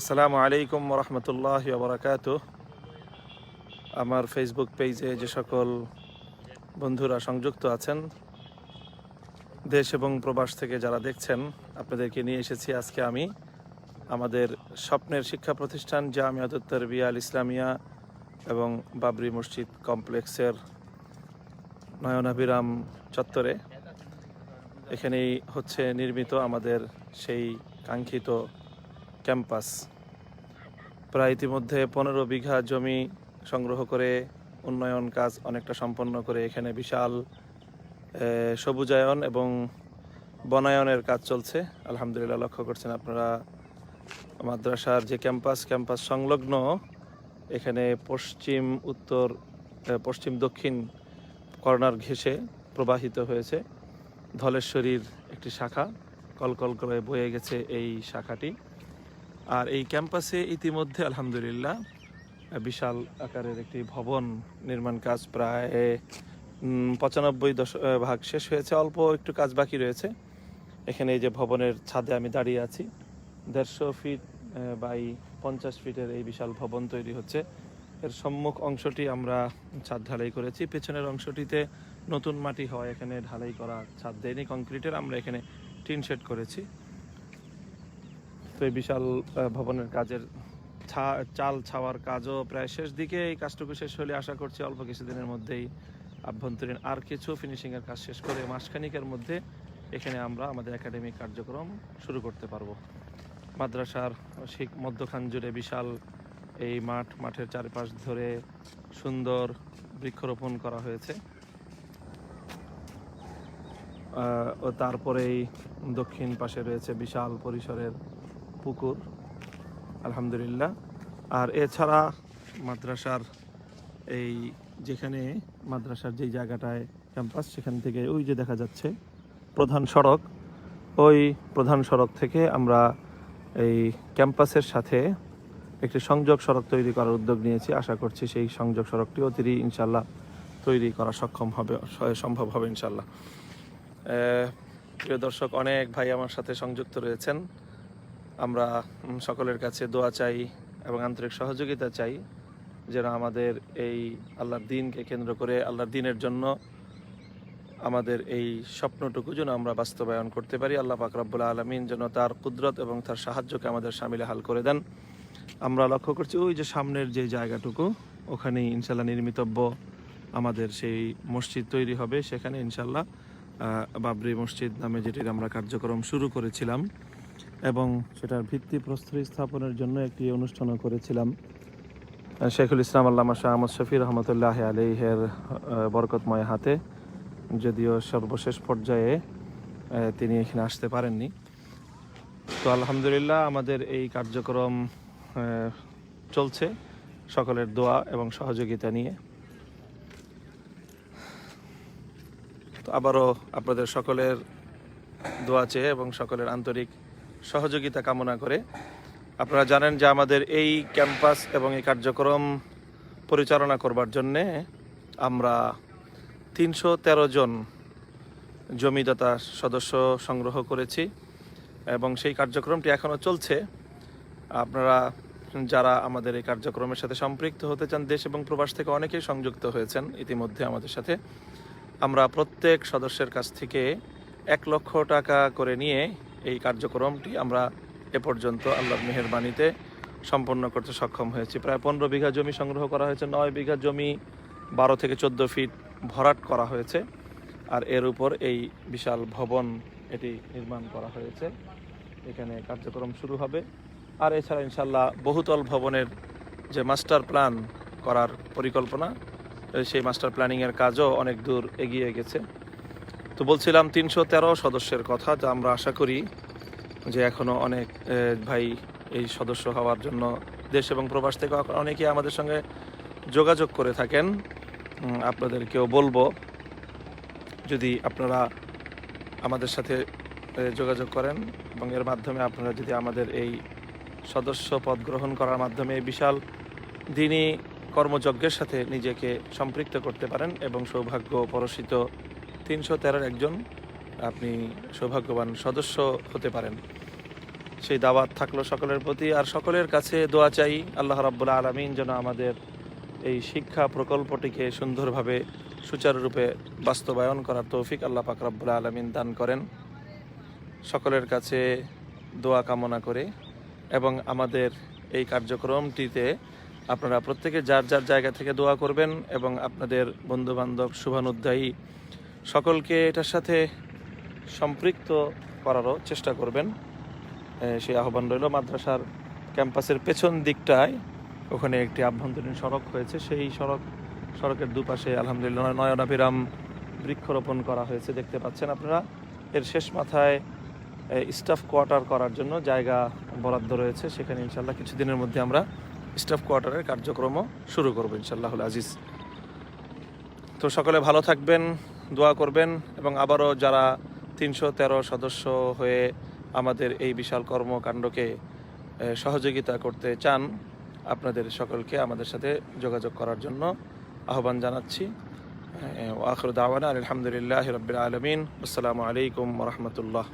আসসালামু আলাইকুম রহমতুল্লাহ বরাকাত আমার ফেসবুক পেজে যে সকল বন্ধুরা সংযুক্ত আছেন, দেশ এবং প্রবাস থেকে যারা দেখছেন, আপনাদেরকে নিয়ে এসেছি আজকে আমি। আমাদের স্বপ্নের শিক্ষা প্রতিষ্ঠান জামিয়াতুত্তর বিয়াল ইসলামিয়া এবং বাবরি মসজিদ কমপ্লেক্সের নয়নাভিরাম চত্বরে। এখানেই হচ্ছে নির্মিত আমাদের সেই কাঙ্ক্ষিত ক্যাম্পাস। প্রায় ইতিমধ্যে পনেরো বিঘা জমি সংগ্রহ করে উন্নয়ন কাজ অনেকটা সম্পন্ন করে এখানে বিশাল সবুজায়ন এবং বনায়নের কাজ চলছে। আলহামদুলিল্লাহ লক্ষ্য করছেন আপনারা, মাদ্রাসার যে ক্যাম্পাস ক্যাম্পাস সংলগ্ন, এখানে পশ্চিম, উত্তর পশ্চিম, দক্ষিণ কর্নার ঘেঁষে প্রবাহিত হয়েছে। ধলেশ্বরীর একটি শাখা, কলকল করে বয়ে গেছে এই শাখাটি। আর এই ক্যাম্পাসে ইতিমধ্যে, আলহামদুলিল্লাহ, বিশাল আকারের একটি ভবন নির্মাণ কাজ প্রায় পঁচানব্বই দশ ভাগ শেষ হয়েছে। অল্প একটু কাজ বাকি রয়েছে। এখানে এই যে ভবনের ছাদে আমি দাঁড়িয়ে আছি। দেড়শো ফিট বাই পঞ্চাশ ফিটের এই বিশাল ভবন তৈরি হচ্ছে। এর সম্মুখ অংশটি আমরা ছাদ ঢালাই করেছি। পেছনের অংশটিতে নতুন মাটি হয় এখানে ঢালাই করা ছাদ দেয়নি কংক্রিটের আমরা এখানে টিন শেড করেছি। তো এই বিশাল ভবনের কাজের চাল ছাওয়ার কাজও প্রায় শেষ দিকে। এই কাজটুকু শেষ হলে আশা করছি অল্প কিছুদিনের মধ্যেই আভ্যন্তরীণ আর কিছু ফিনিশিংয়ের কাজ শেষ করে মাসখানিকের মধ্যে এখানে আমরা আমাদের একাডেমিক কার্যক্রম শুরু করতে পারব। মাদ্রাসার শিখ, মধ্যখান জুড়ে বিশাল এই মাঠ, মাঠের চারপাশ ধরে সুন্দর বৃক্ষরোপণ করা হয়েছে। ও তারপরেই দক্ষিণ পাশে রয়েছে বিশাল পরিসরের পুকুর, আলহামদুলিল্লাহ। আর এছাড়া মাদ্রাসার এই যেখানে মাদ্রাসার যেই জায়গাটায় ক্যাম্পাস, সেখান থেকে ওই যে দেখা যাচ্ছে প্রধান সড়ক। ওই প্রধান সড়ক থেকে আমরা এই ক্যাম্পাসের সাথে একটি সংযোগ সড়ক তৈরি করার উদ্যোগ নিয়েছি। আশা করছি সেই সংযোগ সড়কটি অতিরি ইনশাল্লাহ তৈরি করা সক্ষম হবে সম্ভব হবে ইনশাল্লাহ প্রিয় দর্শক, অনেক ভাই আমার সাথে সংযুক্ত রয়েছেন। আমরা সকলের কাছে দোয়া চাই এবং আন্তরিক সহযোগিতা চাই যেন আমাদের এই আল্লাহর দিনকে কেন্দ্র করে আল্লাহর দিনের জন্য আমাদের এই স্বপ্নটুকু যেন আমরা বাস্তবায়ন করতে পারি। আল্লাহ পাক রব্বুল আলমিন যেন তার কুদরত এবং তার সাহায্যকে আমাদের সামিলে হাল করে দেন। আমরা লক্ষ্য করছি, ওই যে সামনের যে জায়গাটুকু, ওখানেই ইনশাল্লাহ নির্মিতব্য আমাদের সেই মসজিদ তৈরি হবে। সেখানে ইনশাল্লাহ বাবরি মসজিদ নামে যেটির আমরা কার্যক্রম শুরু করেছিলাম। এবং সেটার ভিত্তি প্রস্তর স্থাপনের জন্য একটি অনুষ্ঠানও করেছিলাম। শেখুল ইসলাম আল্লামা শাহ আহমদ শফি রহমতুল্লাহ আলহের বরকতময় হাতে, যদিও সর্বশেষ পর্যায়ে তিনি এখানে আসতে পারেননি। তো আলহামদুলিল্লাহ আমাদের এই কার্যক্রম চলছে সকলের দোয়া এবং সহযোগিতা নিয়ে। তো আবারও আপনাদের সকলের দোয়া চেয়ে এবং সকলের আন্তরিক সহযোগিতা কামনা করে। আপনারা জানেন যে আমাদের এই ক্যাম্পাস এবং এই কার্যক্রম পরিচালনা করবার জন্যে আমরা তিনশো তেরো জন জমিদাতা সদস্য সংগ্রহ করেছি এবং সেই কার্যক্রমটি এখনও চলছে। আপনারা যারা আমাদের এই কার্যক্রমের সাথে সম্পৃক্ত হতে চান, দেশ এবং প্রবাস থেকে অনেকেই সংযুক্ত হয়েছেন ইতিমধ্যে আমাদের সাথে। আমরা প্রত্যেক সদস্যের কাছ থেকে এক লক্ষ টাকা করে নিয়ে এই কার্যক্রমটি আমরা এ পর্যন্ত আল্লাহর মেহেরবানিতে সম্পন্ন করতে সক্ষম হয়েছি। প্রায় পনেরো বিঘা জমি সংগ্রহ করা হয়েছে, নয় বিঘা জমি বারো থেকে চোদ্দ ফিট ভরাট করা হয়েছে আর এর উপর এই বিশাল ভবন এটি নির্মাণ করা হয়েছে। এখানে কার্যক্রম শুরু হবে। আর এছাড়া ইনশাল্লাহ বহুতল ভবনের যে মাস্টার প্ল্যান করার পরিকল্পনা, সেই মাস্টার প্ল্যানিংয়ের কাজও অনেক দূর এগিয়ে গেছে। তো বলছিলাম তিনশো তেরো সদস্যের কথা, যা আমরা আশা করি যে এখনও অনেক ভাই এই সদস্য হওয়ার জন্য দেশ এবং প্রবাস থেকে অনেকেই আমাদের সঙ্গে যোগাযোগ করে থাকেন। আপনাদেরকেও বলব, যদি আপনারা আমাদের সাথে যোগাযোগ করেন এবং এর মাধ্যমে আপনারা যদি আমাদের এই সদস্য পদ গ্রহণ করার মাধ্যমে বিশাল দিনই কর্মযজ্ঞের সাথে নিজেকে সম্পৃক্ত করতে পারেন এবং সৌভাগ্য পরশিত তিনশো তেরোর একজন আপনি সৌভাগ্যবান সদস্য হতে পারেন। সেই দাওয়াত থাকল সকলের প্রতি আর সকলের কাছে দোয়া চাই আল্লাহ রাব্বুল আলমিন যেন আমাদের এই শিক্ষা প্রকল্পটিকে সুন্দরভাবে, সুচারুরূপে বাস্তবায়ন করার তৌফিক আল্লাহ পাক রাব্বুল আলমিন দান করেন। সকলের কাছে দোয়া কামনা করে এবং আমাদের এই কার্যক্রমটিতে আপনারা প্রত্যেকে যার যার জায়গা থেকে দোয়া করবেন এবং আপনাদের বন্ধুবান্ধব শুভানুধ্যায়ী সকলকে এটার সাথে সম্পৃক্ত করারও চেষ্টা করবেন। সেই আহ্বান রইল, মাদ্রাসার ক্যাম্পাসের পেছন দিকটায়। ওখানে একটি আভ্যন্তরীণ সড়ক হয়েছে, সেই সড়ক, সড়কের দুপাশে আলহামদুলিল্লাহ নয়নাভিরাম বৃক্ষরোপণ করা হয়েছে, দেখতে পাচ্ছেন আপনারা। এর শেষ মাথায় স্টাফ কোয়ার্টার করার জন্য জায়গা বরাদ্দ রয়েছে। সেখানে ইনশাল্লাহ কিছুদিনের মধ্যে আমরা স্টাফ কোয়ার্টারের কার্যক্রমও শুরু করব ইনশাল্লাহুল আজিজ। তো সকলে ভালো থাকবেন দোয়া করবেন এবং আবারও যারা তিনশো তেরো সদস্য হয়ে আমাদের এই বিশাল কর্মকাণ্ডকে সহযোগিতা করতে চান, আপনাদের সকলকে আমাদের সাথে যোগাযোগ করার জন্য আহ্বান জানাচ্ছি। আখর দাওয়ানা আলহামদুলিল্লাহ রবিল আলমিন। আসসালামু আলাইকুম রহমতুল্লাহ।